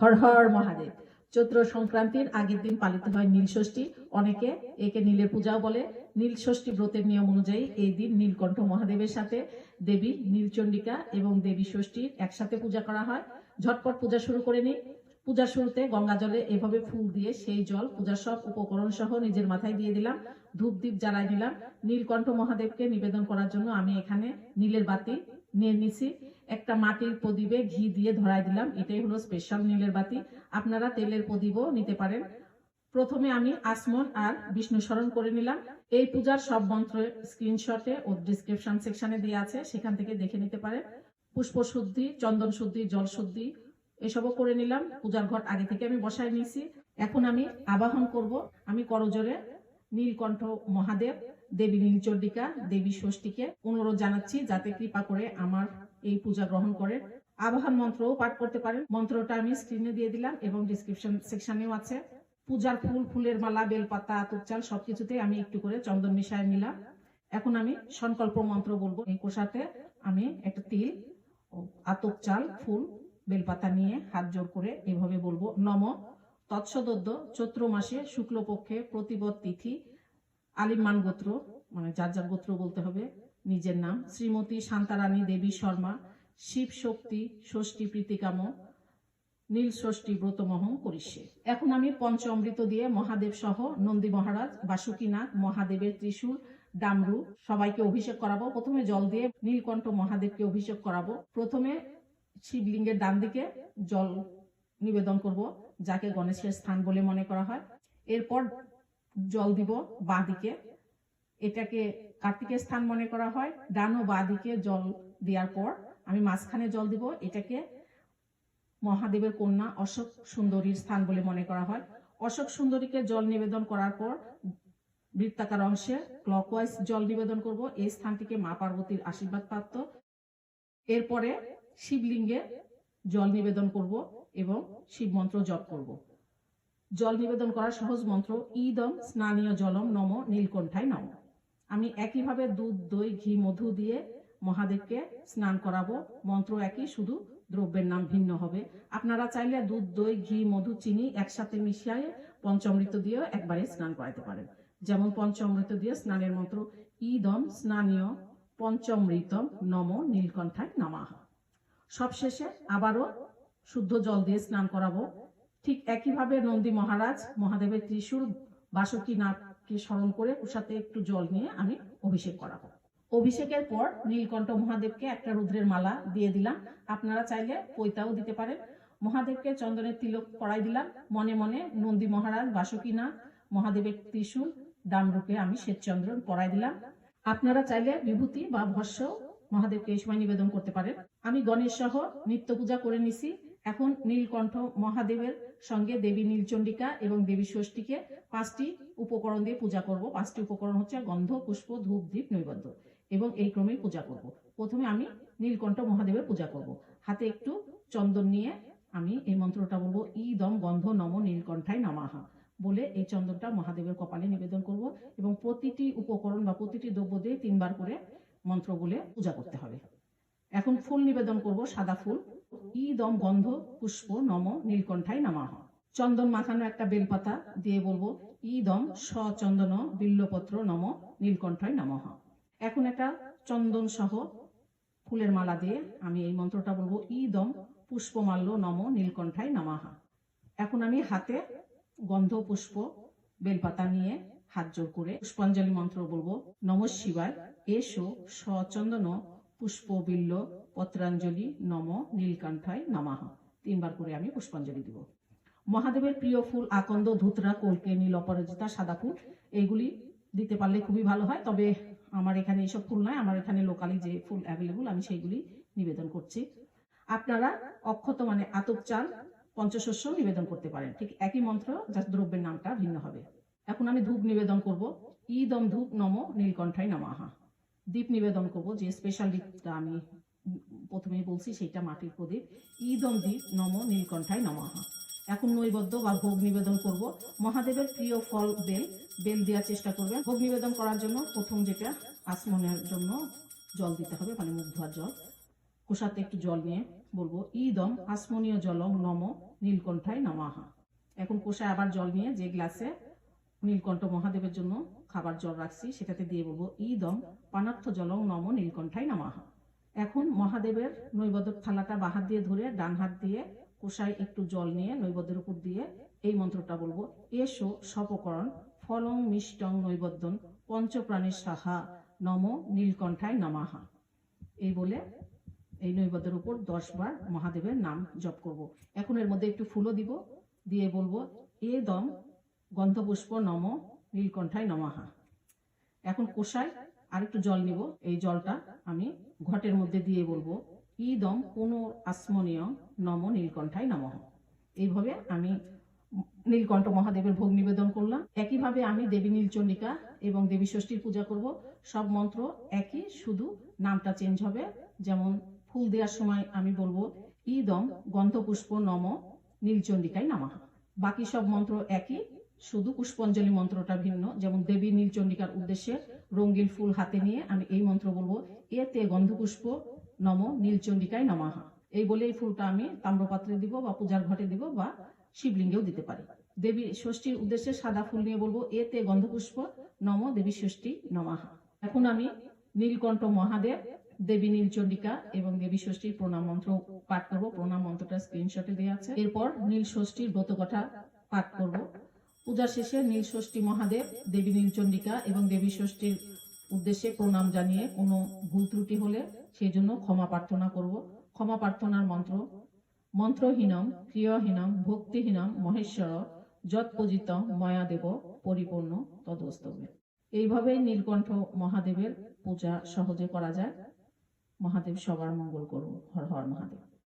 হর হর মহাদেব। চৈত্র সংক্রান্তির আগের দিন পালিত হয় নীল ষষ্ঠী। অনেকে একে নীলের পূজাও বলে। নীল ষষ্ঠী ব্রতের নিয়ম অনুযায়ী এই দিন নীলকণ্ঠ মহাদেবের সাথে দেবী নীলচণ্ডিকা এবং দেবী ষষ্ঠীর একসাথে পূজা করা হয়। ঝটপট পূজা শুরু করে নিই পূজার শুরুতে গঙ্গা জলে এভাবে ফুল দিয়ে সেই জল পূজার সব উপকরণ সহ নিজের মাথায় দিয়ে দিলাম। ধূপ দ্বীপ জ্বালাই নিলাম। নীলকণ্ঠ মহাদেবকে নিবেদন করার জন্য আমি এখানে নীলের বাতি নিয়ে নিছি। একটা মাটির প্রদীপে ঘি দিয়ে ধরাই দিলাম। এটাই হলো স্পেশাল নীলের বাতি। আপনারা তেলের প্রদীপও নিতে পারেন। প্রথমে আমি আসমন আর বিষ্ণু স্মরণ করে নিলাম। এই পূজার সব মন্ত্র স্ক্রিনশটে ও ডিসক্রিপশন সেকশনে দেওয়া আছে। সেখান থেকে দেখে নিতে পারেন। পুষ্প শুদ্ধি চন্দন শুদ্ধি, জল শুদ্ধি, এসবও করে নিলাম। পূজার ঘট আগে থেকে আমি বসায় নিয়েছি। এখন আমি আবাহন করব। আমি করজোরে নীলকণ্ঠ মহাদেব, দেবী নীলচণ্ডিকা দেবী ষষ্ঠীকে অনুরোধ জানাচ্ছি, যাতে কৃপা করে আমার এই পূজা গ্রহণ করে। আবাহন মন্ত্রও পাঠ করতে পারেন। মন্ত্রটা আমি স্ক্রিনে দিয়ে দিলাম এবং ডিসক্রিপশন সেকশনেও আছে। পূজার ফুল, ফুলের মালা, বেলপাতা আতপ চাল সবকিছুতে আমি একটু করে চন্দন মিশায় নিলাম। এখন আমি সংকল্প মন্ত্র বলব। এই কোষাতে আমি একটা তিল ও আতপ চাল ফুল, বেলপাতা নিয়ে হাত জোর করে এভাবে বলব। নম তৎসদদ্য চৈত্র মাসে শুক্লপক্ষে প্রতিবদ তিথি আলিমান গোত্র মানে যার যার গোত্র বলতে হবে নিজের নাম, শ্রীমতী শান্তারানী দেবী শর্মা, শিব শক্তি, ষষ্ঠী প্রীতিকাম, নীল ষষ্ঠী ব্রতমহ করিষ্যে এখন আমি পঞ্চ অমৃত দিয়ে মহাদেব সহ নন্দী মহারাজ, বাসুকীনাথ, মহাদেবের ত্রিশূল, ডামরু সবাইকে অভিষেক করাবো। প্রথমে জল দিয়ে নীলকণ্ঠ মহাদেবকে অভিষেক করাবো। প্রথমে শিবলিঙ্গের ডান দিকে জল নিবেদন করব, যাকে গণেশের স্থান বলে মনে করা হয়। এরপর জল দিব বাঁ দিকে। এটাকে কার্তিকের স্থান মনে করা হয়। ডান ও বাঁ দিকে জল দেওয়ার পর আমি মাঝখানে জল দিব। এটাকে মহাদেবের কন্যা অশোক সুন্দরীর স্থান বলে মনে করা হয়। অশোক সুন্দরীকে জল নিবেদন করার পর বৃত্তাকার অংশে ক্লকওয়াইজ জল নিবেদন করব। এই স্থানটিকে মা পার্বতীর আশীর্বাদ প্রাপ্ত। এরপরে শিবলিঙ্গে জল নিবেদন করব এবং শিব মন্ত্র জপ করব। জল নিবেদন করার সহজ মন্ত্র, ইদম স্নানীয় জলম নম নীলকণ্ঠায় নম। আমি একইভাবে দুধ, দই, ঘি, মধু দিয়ে মহাদেবকে স্নান করাবো। মন্ত্র একই, শুধু দ্রব্যের নাম ভিন্ন হবে। আপনারা চাইলে দুধ, দই, ঘি, মধু, চিনি একসাথে মিশিয়ে পঞ্চমৃত দিয়েও একবারে স্নান করাতে পারেন। যেমন পঞ্চমৃত দিয়ে স্নানের মন্ত্র ইদম স্নানীয় পঞ্চমৃতম নম নীলকণ্ঠায় নমাহা সবশেষে আবারও শুদ্ধ জল দিয়ে স্নান করাবো। ঠিক একইভাবে নন্দী মহারাজ মহাদেবের ত্রিশূল বাসুকী নাথকে স্মরণ করে ওর সাথে একটু জল নিয়ে আমি অভিষেক করাবো। অভিষেকের পর নীলকণ্ঠ মহাদেবকে একটা রুদ্রের মালা দিয়ে দিলাম। আপনারা চাইলে পৈতাও দিতে পারেন। মহাদেবকে চন্দনের তিলক পরাই দিলাম। মনে মনে নন্দী মহারাজ, বাসুকীনাথ, মহাদেবের ত্রিশূল ডামরূপে আমি শ্বেতচন্দ্রন পরাই দিলাম। আপনারা চাইলে বিভূতি বা ভস্য মহাদেবকে এই সময় নিবেদন করতে পারেন। আমি গণেশ সহ নিত্য পূজা করে নিছি। এখন নীলকণ্ঠ মহাদেবের সঙ্গে দেবী নীলচণ্ডিকা এবং দেবী ষষ্ঠীকে পাঁচটি উপকরণ দিয়ে পূজা করব। পাঁচটি উপকরণ হচ্ছে গন্ধ, পুষ্প, ধূপ দ্বীপ নৈবেদ্য এবং এই ক্রমেই পূজা করব। প্রথমে আমি নীলকণ্ঠ মহাদেবের পূজা করব। হাতে একটু চন্দন নিয়ে আমি এই মন্ত্রটা বলব, ইদম গন্ধ নম নীলকণ্ঠায় নমাহা বলে এই চন্দনটা মহাদেবের কপালে নিবেদন করব এবং প্রতিটি উপকরণ বা প্রতিটি দ্রব্য দিয়ে তিনবার করে মন্ত্র বলে পূজা করতে হবে। এখন ফুল নিবেদন করব, সাদা ফুল। ইদম গন্ধ, পুষ্প, নম, নীলকণ্ঠায় নমাহ। চন্দন মাখানো একটা বেলপাতা দিয়ে বলব, ইদম সচন্দন বিল্লপত্র, নম, নীলকণ্ঠায় নমঃ এখন একটা চন্দন সহ ফুলের মালা দিয়ে আমি এই মন্ত্রটা বলব, ইদম পুষ্পমাল্য, নম, নীলকণ্ঠায় নমাহা। এখন আমি হাতে গন্ধ, পুষ্প, বেলপাতা নিয়ে হাত জোর করে পুষ্পাঞ্জলি মন্ত্র বলব, নম শিবায়, এসো সচন্দন পুষ্প বিল্ল পত্রাঞ্জলি নম নীলকণ্ঠায় নমাহা তিনবার করে আমি পুষ্পাঞ্জলি দিব। মহাদেবের প্রিয় ফুল আকন্দ, ধুতরা, কলকে নীল অপরাজিতা সাদা ফুল এইগুলি দিতে পারলে খুবই ভালো হয়। তবে আমার এখানে এইসব ফুল নয়, আমার এখানে লোকালি যে ফুল অ্যাভেলেবল আমি সেইগুলি নিবেদন করছি। আপনারা অক্ষত মানে আতপ চাল, পঞ্চশস্য নিবেদন করতে পারেন। ঠিক একই মন্ত্র যার দ্রব্যের নামটা ভিন্ন হবে। এখন আমি ধূপ নিবেদন করব। ইদম ধূপ নম নীলকণ্ঠায় নমাহা দীপ নিবেদন করব যে স্পেশাল দীপটা আমি প্রথমেই বলছি, সেইটা মাটির প্রদীপ। ইদম দীপ নম নীলকণ্ঠায় নমাহা এখন নৈবদ্য বা ভোগ নিবেদন করব। মহাদেবের প্রিয় ফল বেল বেল দেওয়ার চেষ্টা করবেন। ভোগ নিবেদন করার জন্য প্রথম যেটা আসমনের জন্য জল দিতে হবে মানে মুখ ধোয়ার জল। কোষাতে একটু জল নিয়ে বলব ইদম আসমনীয় জলম নম নীলকণ্ঠায় নমাহা এখন কোষায় আবার জল নিয়ে যে গ্লাসে নীলকণ্ঠ মহাদেবের জন্য খাবার জল রাখছি, সেটাতে দিয়ে বলব, ইদম পানার্থ জলং নম নীলকণ্ঠাই নমাহা এখন মহাদেবের নৈবদ্য থালাটা বাহাত দিয়ে ধরে ডান হাত দিয়ে কোষায় একটু জল নিয়ে নৈবেদ্যের উপর দিয়ে এই মন্ত্রটা বলব, এসো সপকরণ ফলং মিষ্টং নৈবদ্যন পঞ্চপ্রাণীর সাহা নম নীলকণ্ঠায় নমাহা এই বলে এই নৈবেদ্যের উপর দশ বার মহাদেবের নাম জপ করব। এখন এর মধ্যে একটু ফুলও দিব, দিয়ে বলব এ দম গন্ধপুষ্প নম, নীলকণ্ঠায় নমাহা এখন কোষায় আরেকটু জল নিব। এই জলটা আমি ঘটের মধ্যে দিয়ে বলব। ইদম পুনর আসমনীয় নম, নীলকণ্ঠায় নমঃ। এইভাবে আমি নীলকণ্ঠ মহাদেবের ভোগ নিবেদন করলাম। একইভাবে আমি দেবী নীলচণ্ডিকা এবং দেবী ষষ্ঠীর পূজা করব। সব মন্ত্র একই, শুধু নামটা চেঞ্জ হবে। যেমন ফুল দেওয়ার সময় আমি বলব, ইদম গন্ধপুষ্প নম নীলচণ্ডিকায় নামাহা বাকি সব মন্ত্র একই শুধু পুষ্পাঞ্জলি মন্ত্রটা ভিন্ন, যেমন দেবী নীলচন্ডিকার উদ্দেশ্যে রঙ্গিল ফুল হাতে নিয়ে আমি এই মন্ত্র বলব, এতে গন্ধপুষ্প নম নীলচণ্ডিকায় নমাহা। এই বলে এই ফুলটা আমি তাম্রপাত্রে দিব বা পূজার ঘটে দিব বা শিবলিঙ্গেও দিতে পারি। দেবী ষষ্ঠীর উদ্দেশ্যে সাদা ফুল নিয়ে বলব, এতে গন্ধপুষ্প নম দেবী ষষ্ঠী নমাহা। এখন আমি নীলকণ্ঠ মহাদেব, দেবী নীলচণ্ডিকা এবং দেবী ষষ্ঠীর প্রণাম মন্ত্র পাঠ করব। প্রণাম মন্ত্রটা স্ক্রিনশটে দেওয়া আছে। এরপর নীল ষষ্ঠীর ব্রতকথা পাঠ করব। পূজা শেষে নীল ষষ্ঠী মহাদেব, দেবী নীলচণ্ডিকা এবং দেবী ষষ্ঠীর উদ্দেশ্যে প্রণাম জানিয়ে কোনো ভুল ত্রুটি হলে সেই জন্য ক্ষমা প্রার্থনা করব। ক্ষমা প্রার্থনার মন্ত্র, মন্ত্রহীনম, ক্রিয়হীনম, ভক্তিহীনম, মহেশ্বর যৎ পূজিত ময়াদেব, পরিপূর্ণ, তদস্তবে। এইভাবেই নীলকণ্ঠ মহাদেবের পূজা সহজে করা যায়। মহাদেব সবার মঙ্গল করুন। হর হর মহাদেব।